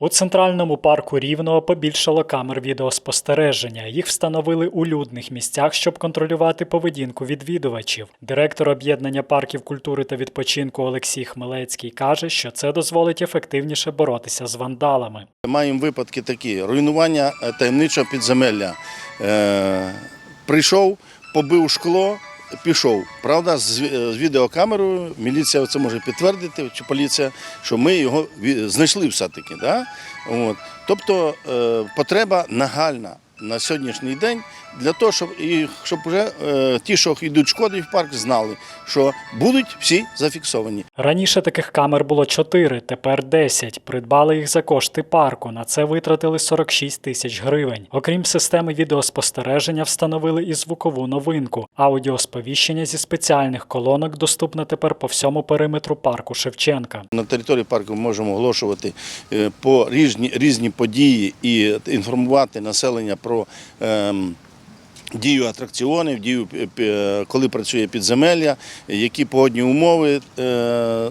У центральному парку Рівного побільшало камер відеоспостереження. Їх встановили у людних місцях, щоб контролювати поведінку відвідувачів. Директор об'єднання парків культури та відпочинку Олексій Хмелецький каже, що це дозволить ефективніше боротися з вандалами. Маємо випадки такі: руйнування е, таємничого підземелля. Е, прийшов, побив шкло, пішов. Правда, з, відеокамерою міліція це може підтвердити, чи поліція, що ми його знайшли все-таки. Да? От. Тобто е, потреба нагальна на сьогоднішній день для того, щоб, і, щоб вже е, ті, що йдуть шкоди в парк, знали, що будуть всі зафіксовані. Раніше таких камер було 4, тепер 10. Придбали їх за кошти парку. На це витратили 46 тисяч гривень. Окрім системи відеоспостереження, встановили і звукову новинку. Аудіосповіщення зі спеціальних колонок доступне тепер по всьому периметру парку Шевченка. На території парку ми можемо оголошувати е, по різні, різні події і інформувати населення про ем, дію атракціонів, дію, пі- пі- коли працює підземелля, які погодні умови е, е,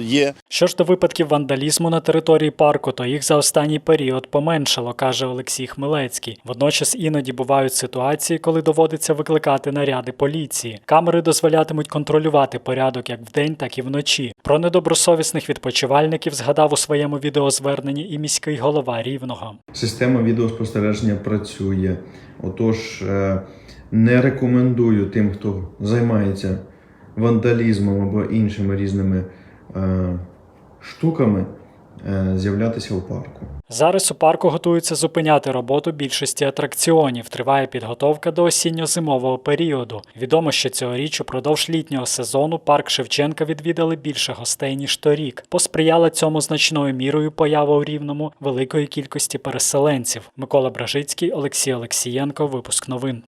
є. Що ж до випадків вандалізму на території парку, то їх за останній період поменшало, каже Олексій Хмелецький. Водночас іноді бувають ситуації, коли доводиться викликати наряди поліції. Камери дозволятимуть контролювати порядок як вдень, так і вночі. Про недобросовісних відпочивальників згадав у своєму відеозверненні і міський голова Рівного. Система відеоспостереження працює. Отож, е, не рекомендую тим, хто займається вандалізмом або іншими різними е, штуками, з'являтися у парку. Зараз у парку готуються зупиняти роботу більшості атракціонів. Триває підготовка до осінньо-зимового періоду. Відомо, що цьогоріч упродовж літнього сезону парк Шевченка відвідали більше гостей ніж торік. Посприяла цьому значною мірою поява у рівному великої кількості переселенців. Микола Бражицький, Олексій Олексієнко. Випуск новин.